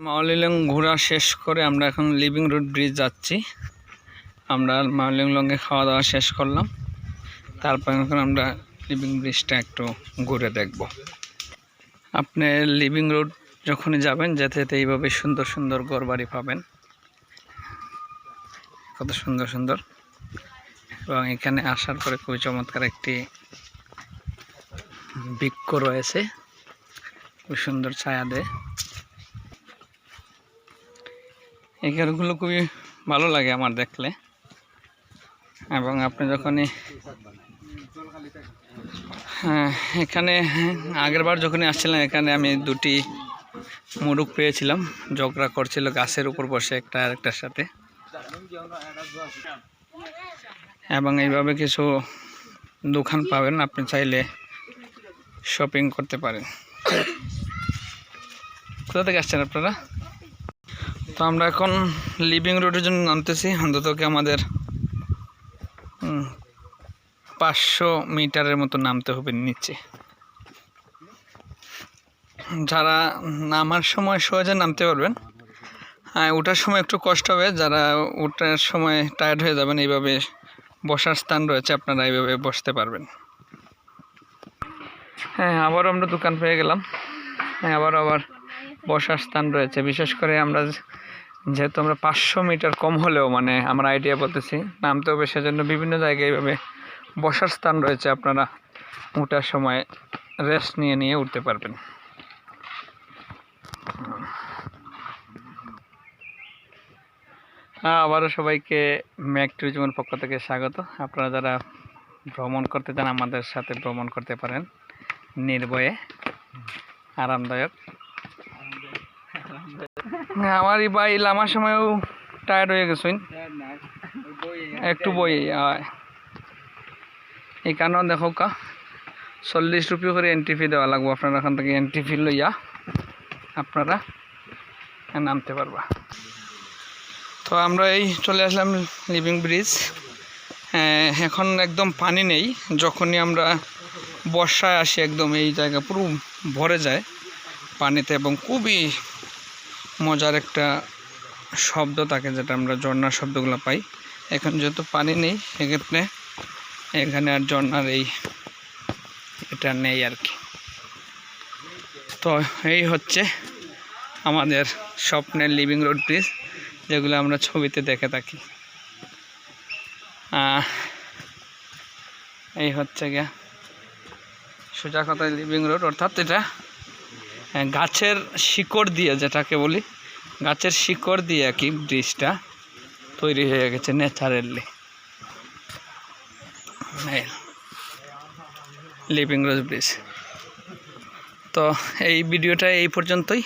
মাওলিলং ঘোরা শেষ করে আমরা এখন লিভিং রোড ব্রিজ যাচ্ছি। আমরা মাওলিংলংয়ে খাওয়া দাওয়া শেষ করলাম। তারপর এখন আমরা লিভিং ব্রিজটা একটু ঘুরে দেখব। আপনি লিভিং রোড যখনই যাবেন, যেতে যেতে এইভাবে সুন্দর সুন্দর ঘরবাড়ি পাবেন। কত সুন্দর সুন্দর। এবং এখানে আসার পরে খুবই চমৎকার একটি বৃক্ষ রয়েছে। খুব সুন্দর ছায়া দেয়। এই ঘরগুলো খুবই ভালো লাগে আমার দেখলে। এবং আপনি যখনই হ্যাঁ এখানে আগের বার যখনই আসছিলাম, এখানে আমি দুটি মুরুখ পেয়েছিলাম। ঝগড়া করছিল গাছের উপর বসে একটা আরেকটার সাথে। এবং এইভাবে কিছু দোকান পাবেন, আপনি চাইলে শপিং করতে পারেন। কোথা থেকে আসছেন আপনারা? তো আমরা এখন লিভিং রোডের জন্য নামতেছি। অন্তত কি আমাদের পাঁচশো মিটারের মতো নামতে হবে নিচে। যারা নামার সময় সহজে নামতে পারবেন হ্যাঁ ওঠার সময় একটু কষ্ট হবে। যারা ওঠার সময় টায়ার্ড হয়ে যাবেন, এইভাবে বসার স্থান রয়েছে, আপনারা এইভাবে বসতে পারবেন। হ্যাঁ আবারও আমরা দোকান পেয়ে গেলাম। হ্যাঁ আবার আবার বসার স্থান রয়েছে। বিশেষ করে আমরা যেহেতু আমরা পাঁচশো মিটার কম হলেও মানে আমরা আইডিয়া বলতেছি নামতে হবে সেজন্য বিভিন্ন জায়গায় এইভাবে বসার স্থান রয়েছে আপনারা উঠার সময় রেস্ট নিয়ে নিয়ে উঠতে পারবেন। হ্যাঁ আবারও সবাইকে ম্যাক ট্যুরিজমের পক্ষ থেকে স্বাগত। আপনারা যারা ভ্রমণ করতে চান, আমাদের সাথে ভ্রমণ করতে পারেন নির্ভয়ে, আরামদায়ক। আমার এই ভাই লামার সময়ও টায়ার্ড হয়ে গেছেন একটু বই এই কারণে দেখো কা, চল্লিশ রুপি করে এন্ট্রি ফি দেওয়া লাগবো আপনারা এখান থেকে। এন্ট্রি ফি লইয়া আপনারা নামতে পারবা। তো আমরা এই চলে আসলাম লিভিং ব্রিজ এখন একদম পানি নেই, যখনই আমরা বর্ষায় আসি একদম এই জায়গা পুরো ভরে যায় পানিতে এবং খুবই মজার একটা শব্দ থাকে যেটা আমরা ঝর্ণার শব্দগুলো পাই। এখন যেহেতু পানি নেই, সেক্ষেত্রে এখানে আর ঝর্ণার এই এটা নেই আর কি। তো এই হচ্ছে আমাদের স্বপ্নের লিভিং রোড ব্রিজ যেগুলো আমরা ছবিতে দেখে থাকি। এই হচ্ছে গিয়া সোজা কথায় লিভিং রোড অর্থাৎ এটা গাছের শিকড় দিয়ে যেটাকে বলি, গাছের শিকড় দিয়ে আর কি ব্রিজটা তৈরি হয়ে গেছে ন্যাচারালি। লিভিং রোজ ব্রিজ। তো এই ভিডিওটা এই পর্যন্তই।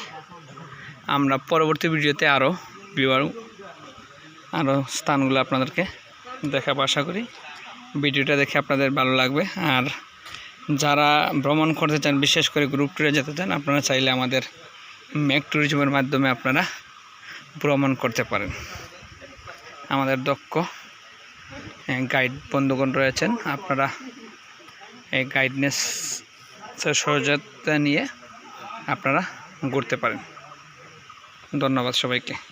আমরা পরবর্তী ভিডিওতে আরও বিবার আরও স্থানগুলো আপনাদেরকে দেখাবো আশা করি। ভিডিওটা দেখে আপনাদের ভালো লাগবে। আর যারা ভ্রমণ করতে চান, বিশেষ করে গ্রুপ ট্যুরে যেতে চান, আপনারা চাইলে আমাদের মেক ট্যুরিজমের মাধ্যমে আপনারা ভ্রমণ করতে পারেন। আমাদের দক্ষ গাইড বন্ধুগণ রয়েছেন। আপনারা এই গাইডনেস সহযোগিতা নিয়ে আপনারা ঘুরতে পারেন। ধন্যবাদ সবাইকে।